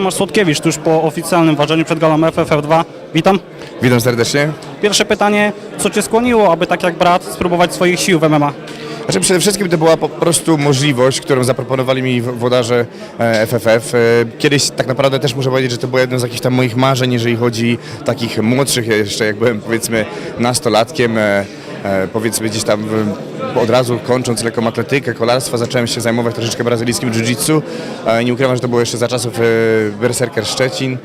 Tomasz Słodkiewicz, tuż po oficjalnym ważeniu przed galą FFF2. Witam. Witam serdecznie. Pierwsze pytanie, co Cię skłoniło, aby tak jak brat spróbować swoich sił w MMA? Znaczy przede wszystkim to była po prostu możliwość, którą zaproponowali mi włodarze e, FFF. E, Kiedyś tak naprawdę też muszę powiedzieć, że to było jedno z jakichś tam moich marzeń, jeżeli chodzi takich młodszych jeszcze, jak byłem powiedzmy nastolatkiem, e, e, powiedzmy gdzieś tam w- od razu kończąc lekką atletykę, kolarstwa, zacząłem się zajmować troszeczkę brazylijskim jiu-jitsu. E, Nie ukrywam, że to było jeszcze za czasów e, Berserker Szczecin,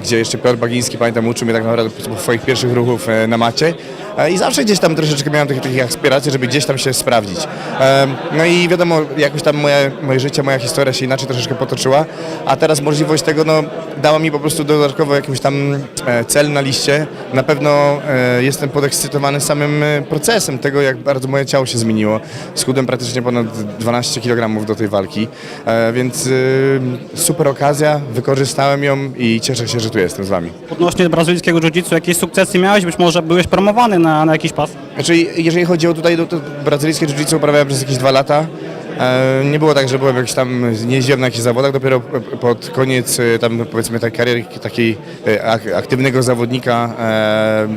gdzie jeszcze Piotr Bagiński, pamiętam, uczył mnie tak naprawdę swoich pierwszych ruchów e, na macie. E, I zawsze gdzieś tam troszeczkę miałem takich, takich aspiracji, żeby gdzieś tam się sprawdzić. E, No i wiadomo, jakoś tam moje, moje życie, moja historia się inaczej troszeczkę potoczyła, a teraz możliwość tego no, dała mi po prostu dodatkowo jakiś tam e, cel na liście. Na pewno e, jestem podekscytowany samym e, procesem tego, jak bardzo moje ciało się zmieniło. Schudłem praktycznie ponad 12 kg do tej walki, więc super okazja, wykorzystałem ją i cieszę się, że tu jestem z Wami. Odnośnie brazylijskiego jiu-jitsu, jakieś sukcesy miałeś? Być może byłeś promowany na, na jakiś pas? Znaczy, jeżeli chodzi o tutaj, to brazylijskie jiu-jitsu uprawiałem przez jakieś dwa lata. E, Nie było tak, że byłem jakiś tam, nie jeździłem na jakichś zawodach, dopiero pod koniec e, tam powiedzmy tej kariery takiej e, ak- aktywnego zawodnika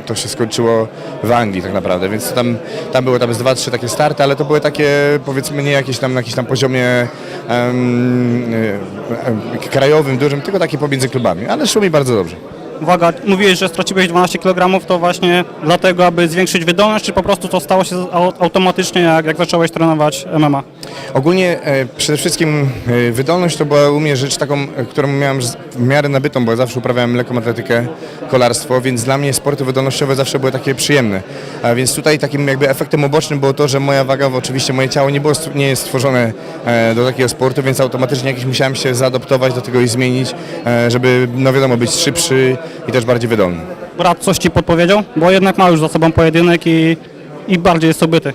to się skończyło w Anglii tak naprawdę, więc tam, tam były tam z dwa, trzy takie starty, ale to były takie powiedzmy nie jakieś tam na jakimś tam poziomie e, krajowym, dużym, tylko takie pomiędzy klubami, ale szło mi bardzo dobrze. Uwaga, mówiłeś, że straciłeś 12 kg, to właśnie dlatego, aby zwiększyć wydolność, czy po prostu to stało się au- automatycznie, jak, jak zacząłeś trenować MMA? Ogólnie e, przede wszystkim e, wydolność to była u mnie rzecz taką, e, którą miałem w miarę nabytą, bo ja zawsze uprawiałem lekką atletykę, kolarstwo, więc dla mnie sporty wydolnościowe zawsze były takie przyjemne. A więc tutaj takim jakby efektem ubocznym było to, że moja waga, oczywiście moje ciało nie, było, nie jest stworzone e, do takiego sportu, więc automatycznie jakiś musiałem się zaadoptować do tego i zmienić, e, żeby no wiadomo być szybszy i też bardziej wydolny. Brat coś Ci podpowiedział? Bo jednak ma już za sobą pojedynek i, i bardziej jest obyty.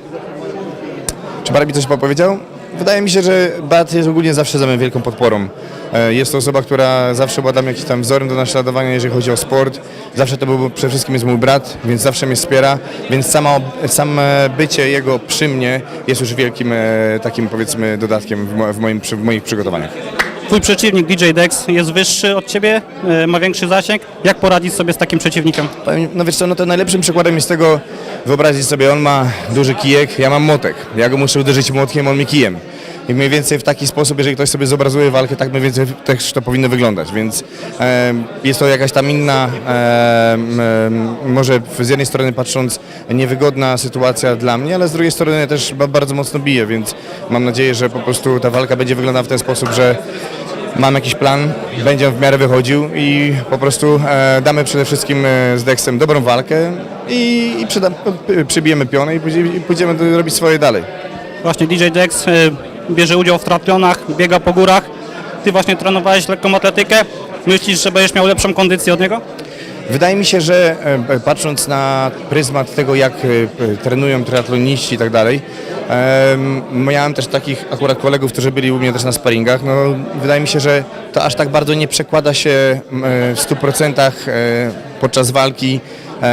Czy Barbie coś powiedział? Wydaje mi się, że Bat jest ogólnie zawsze za mnie wielką podporą. E, Jest to osoba, która zawsze była dla mnie jakimś tam wzorem do naśladowania, jeżeli chodzi o sport. Zawsze to był przede wszystkim jest mój brat, więc zawsze mnie wspiera, więc sama, same bycie jego przy mnie jest już wielkim e, takim powiedzmy dodatkiem w, mo, w, moim, w moich przygotowaniach. Twój przeciwnik DJ Dex jest wyższy od Ciebie, e, ma większy zasięg. Jak poradzić sobie z takim przeciwnikiem? No wiesz co, no to najlepszym przykładem jest tego, wyobrazić sobie, on ma duży kijek, ja mam młotek. Ja go muszę uderzyć młotkiem, on mi kijem. I mniej więcej w taki sposób, jeżeli ktoś sobie zobrazuje walkę, tak mniej więcej też to powinno wyglądać, więc em, jest to jakaś tam inna, em, może z jednej strony patrząc niewygodna sytuacja dla mnie, ale z drugiej strony też ba- bardzo mocno bije, więc mam nadzieję, że po prostu ta walka będzie wyglądała w ten sposób, że Mam jakiś plan, będzie w miarę wychodził i po prostu e, damy przede wszystkim e, z Dexem dobrą walkę i, i przyda, przybijemy pionę i pójdziemy, pójdziemy robić swoje dalej. Właśnie DJ Dex e, bierze udział w triatlonach, biega po górach. Ty właśnie trenowałeś lekką atletykę. Myślisz, że będziesz miał lepszą kondycję od niego? Wydaje mi się, że e, patrząc na pryzmat tego, jak e, trenują triatloniści i tak dalej, em, miałem też takich akurat kolegów, którzy byli u mnie też na sparingach, no wydaje mi się, że to aż tak bardzo nie przekłada się e, w 100% e, podczas walki,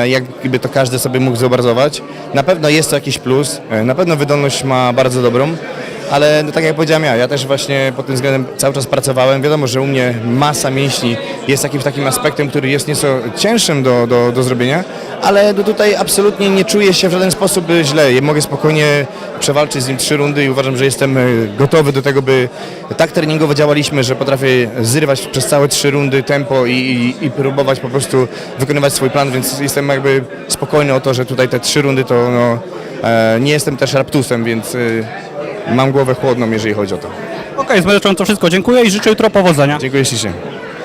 jakby to każdy sobie mógł zobrazować. Na pewno jest to jakiś plus, na pewno wydolność ma bardzo dobrą, ale no, tak jak powiedziałem ja, ja też właśnie pod tym względem cały czas pracowałem. Wiadomo, że u mnie masa mięśni jest jakimś takim aspektem, który jest nieco cięższym do, do, do zrobienia, ale no, tutaj absolutnie nie czuję się w żaden sposób y, źle. Mogę spokojnie przewalczyć z nim trzy rundy i uważam, że jestem y, gotowy do tego, by tak treningowo działaliśmy, że potrafię zrywać przez całe trzy rundy tempo i, i, i próbować po prostu wykonywać swój plan, więc jestem jakby spokojny o to, że tutaj te trzy rundy to no, e, nie jestem też raptusem, więc mam głowę chłodną, jeżeli chodzi o to. Okej, strony to wszystko. Dziękuję i życzę jutro powodzenia. Dziękuję ślicznie.